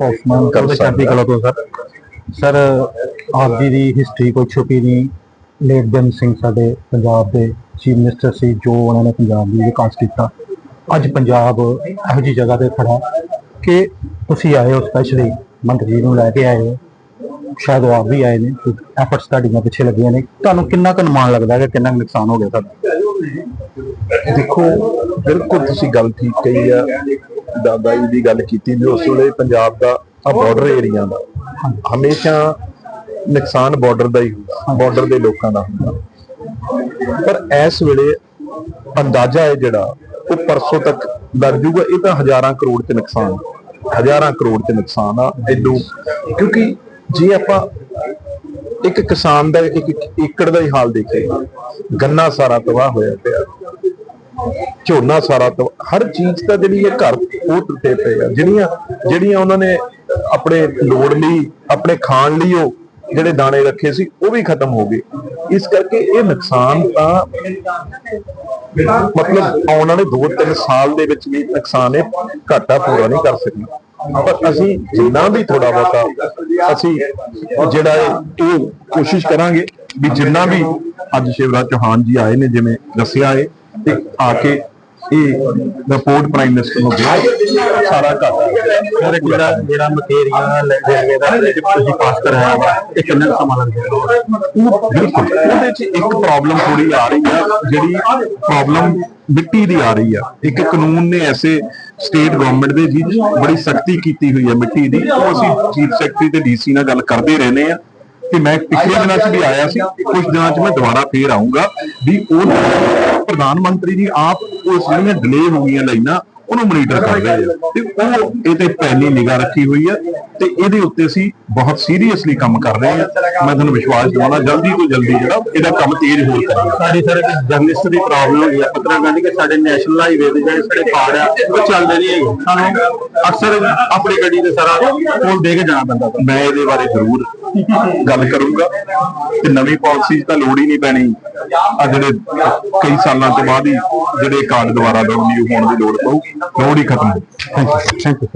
ਕਰਦੇ ਸਕਦਾ। ਚੜ੍ਹਦੀ ਕਲਾ ਤੋਂ ਸਰ ਸਰ ਆਪ ਜੀ ਦੀ ਹਿਸਟਰੀ ਕੋਈ ਛੁਪੀ ਨਹੀਂ ਲੇਟ ਬੇਅੰਤ ਸਿੰਘ ਸਾਡੇ ਪੰਜਾਬ ਦੇ ਚੀਫ ਮਿਨਿਸਟਰ ਸੀ ਜੋ ਉਹਨਾਂ ਨੇ ਪੰਜਾਬ ਦੀ ਵਿਕਾਸ ਕੀਤਾ। ਅੱਜ ਪੰਜਾਬ ਇਹੋ ਜਿਹੀ ਜਗ੍ਹਾ ਤੇ ਖੜਾ ਕਿ ਤੁਸੀਂ ਆਏ ਹੋ ਸਪੈਸ਼ਲੀ ਮੰਤਰੀ ਜੀ ਨੂੰ ਲੈ ਕੇ ਆਏ ਹੋ। ਸ਼ਾਇਦ ਉਹ ਆਪ ਵੀ ਆਏ ਨੇ ਐਫਰਟਸ ਤੁਹਾਡੀਆਂ ਪਿੱਛੇ ਲੱਗੀਆਂ ਨੇ। ਤੁਹਾਨੂੰ ਕਿੰਨਾ ਕੁ ਅਨੁਮਾਨ ਲੱਗਦਾ ਹੈ ਕਿ ਕਿੰਨਾ ਕੁ ਨੁਕਸਾਨ ਹੋ ਗਿਆ ਸਾਡਾ ਦੇਖੋ ਬਿਲਕੁਲ ਤੁਸੀਂ ਗੱਲ ਠੀਕ ਕਹੀ ਆ। ਦਾਦਾ ਜੀ ਦੀ ਗੱਲ ਕੀਤੀ ਵੀ ਉਸ ਵੇਲੇ ਪੰਜਾਬ ਦਾ ਆ ਬਾਰਡਰ ਏਰੀਆ ਦਾ ਹਮੇਸ਼ਾ ਨੁਕਸਾਨ ਬਾਰਡਰ ਦਾ ਹੀ ਹੁੰਦਾ ਬਾਰਡਰ ਦੇ ਲੋਕਾਂ ਦਾ ਹੁੰਦਾ। ਪਰ ਇਸ ਵੇਲੇ ਅੰਦਾਜ਼ਾ ਹੈ ਜਿਹੜਾ, ਉਹ ਪਰਸੋਂ ਤੱਕ ਲੱਗ ਜੂਗਾ ਇਹ ਤਾਂ ਹਜ਼ਾਰਾਂ ਕਰੋੜ ਤੇ ਨੁਕਸਾਨ ਹਜ਼ਾਰਾਂ ਕਰੋੜ ਤੇ ਨੁਕਸਾਨ ਆ ਐਡੋ ਕਿਉਂਕਿ ਜੇ ਆਪਾਂ ਇੱਕ ਕਿਸਾਨ ਦਾ ਇੱਕ ਇੱਕ ਏਕੜ ਦਾ ਹੀ ਹਾਲ ਦੇਖੇ ਗੰਨਾ ਸਾਰਾ ਤਬਾਹ ਹੋਇਆ ਪਿਆ। ਝੋਨਾ ਸਾਰਾ ਤੋਂ ਹਰ ਚੀਜ਼ ਤਾਂ ਜਿਹੜੀ ਇਹ ਘਰ ਉਹ ਟੁੱਟੇ ਪਏ ਆ। ਜਿਹੜੀਆਂ ਜਿਹੜੀਆਂ ਉਹਨਾਂ ਨੇ ਆਪਣੇ ਲੋੜ ਲਈ, ਆਪਣੇ ਖਾਣ ਲਈ ਉਹ ਜਿਹੜੇ ਦਾਣੇ ਰੱਖੇ ਸੀ, ਉਹ ਵੀ ਖਤਮ ਹੋ ਗਏ। ਇਸ ਕਰਕੇ ਇਹ ਨੁਕਸਾਨ ਤਾਂ ਮਤਲਬ ਆਉਣ ਵਾਲੇ 2-3 ਸਾਲ ਦੇ ਵਿੱਚ ਵੀ ਨੁਕਸਾਨ ਇਹ ਘਾਟਾ ਪੂਰਾ ਨਹੀਂ ਕਰ ਸਕਣਾ। ਪਰ ਅਸੀਂ ਜਿੰਨਾ ਵੀ ਥੋੜਾ ਬਹੁਤਾ ਅਸੀਂ ਜਿਹੜਾ ਇਹ ਇਹ ਕੋਸ਼ਿਸ਼ ਕਰਾਂਗੇ ਵੀ ਜਿੰਨਾ ਵੀ ਅੱਜ ਸ਼ਿਵਰਾਜ ਚੌਹਾਨ ਜੀ ਆਏ ਨੇ, ਜਿਵੇਂ ਦੱਸਿਆ ਹੈ ਤੇ ਆ ਕੇ ਇਹ ਰਿਪੋਰਟ ਪ੍ਰਾਈਮ ਮਿਨਿਸਟਰ ਨੂੰ ਦੇ। ਸਾਰਾ ਘਾਟਾ ਸਰ ਜਿਹੜਾ ਜਿਹੜਾ ਮਟੀਰੀਅਲ ਰੇਲਵੇ ਦਾ ਜਿਹੜੇ ਤੁਸੀਂ ਪਾਸ ਕਰਾਇਆ ਵਾ ਇਹ ਕਿੰਨਾ ਸਮਾਂ ਲੱਗ ਜਾਏਗਾ ਉਹ ਬਿਲਕੁਲ ਉਹਦੇ 'ਚ ਇੱਕ ਪ੍ਰੋਬਲਮ ਥੋੜੀ ਆ ਰਹੀ ਆ ਜਿਹੜੀ ਪ੍ਰੋਬਲਮ ਮਿੱਟੀ ਦੀ ਆ ਰਹੀ ਆ। ਇੱਕ ਕਾਨੂੰਨ ਨੇ ਐਸੇ ਸਟੇਟ ਗਵਰਨਮੈਂਟ ਦੇ ਜੀ ਬੜੀ ਸਖਤੀ ਕੀਤੀ ਹੋਈ ਹੈ ਮਿੱਟੀ ਦੀ। ਉਹ ਅਸੀਂ ਚੀਫ ਸੈਕਟਰੀ ਤੇ ਡੀਸੀ ਨਾਲ ਗੱਲ ਕਰਦੇ ਰਹਿੰਦੇ ਆ। ਕਿ ਮੈਂ ਪਿਛਲੇ ਦਿਨਾਂ 'ਚ ਵੀ ਆਇਆ ਸੀ ਕੁਝ ਦਿਨਾਂ 'ਚ ਮੈਂ ਦੁਬਾਰਾ ਫੇਰ ਆਉਂਗਾ ਵੀ ਉਹ ਪ੍ਰਧਾਨ ਮੰਤਰੀ ਜੀ ਆਪ ਉਸ ਜਿਹੜੀਆਂ ਡਿਲੇ ਹੋ ਗਈਆਂ ਲਾਈਨਾਂ ਉਹਨੂੰ ਮੋਨੀਟਰ ਕਰ ਰਹੇ ਆ। ਤੇ ਉਹ ਇਹ ਤੇ ਪਹਿਲੀ ਨਿਗਾਹ ਰੱਖੀ ਹੋਈ ਆ ਤੇ ਇਹਦੇ ਉੱਤੇ ਅਸੀਂ ਬਹੁਤ ਸੀਰੀਅਸਲੀ ਕੰਮ ਕਰ ਰਹੇ ਆ। ਮੈਂ ਤੁਹਾਨੂੰ ਵਿਸ਼ਵਾਸ ਦਿਵਾਉਣਾ ਜਲਦੀ ਤੋਂ ਜਲਦੀ ਜਿਹੜਾ ਇਹਦਾ ਕੰਮ ਤੇਜ਼ ਹੋਰ ਕਰਾਂਗੇ ਸਾਡੀ ਸਰ ਜਰਨਲਿਸਟ ਦੀ ਪ੍ਰੋਬਲਮ ਹੋਈ ਹੈ ਪਤਰਾ ਗਾਂਧੀ ਕਿ ਸਾਡੇ ਨੈਸ਼ਨਲ ਹਾਈਵੇ ਦੇ ਜਿਹੜੇ ਸਾਡੇ ਪਾੜ ਆ ਉਹ ਚੱਲਦੇ ਨਹੀਂ ਹੈਗੇ। ਸਾਨੂੰ ਅਕਸਰ ਆਪਣੀ ਗੱਡੀ ਦੇ ਸਾਰਾ ਕੋਲ ਦੇ ਕੇ ਜਾਣਾ ਪੈਂਦਾ। ਮੈਂ ਇਹਦੇ ਬਾਰੇ ਜ਼ਰੂਰ ਗੱਲ ਕਰੂੰਗਾ। ਤੇ ਨਵੀਂ ਪਾਲਿਸੀ ਤਾਂ ਲੋੜ ਹੀ ਨਹੀਂ ਪੈਣੀ। ਆ ਜਿਹੜੇ ਕਈ ਸਾਲਾਂ ਤੋਂ ਬਾਅਦ ਹੀ ਜਿਹੜੇ ਕਾਰਡ ਦੁਆਰਾ ਬਣਾਉਣੀ ਹੋਣ ਦੀ ਲੋੜ ਪਊ ਲੋੜ ਹੀ ਖਤਮ ਹੋ ਥੈਂਕ ਯੂ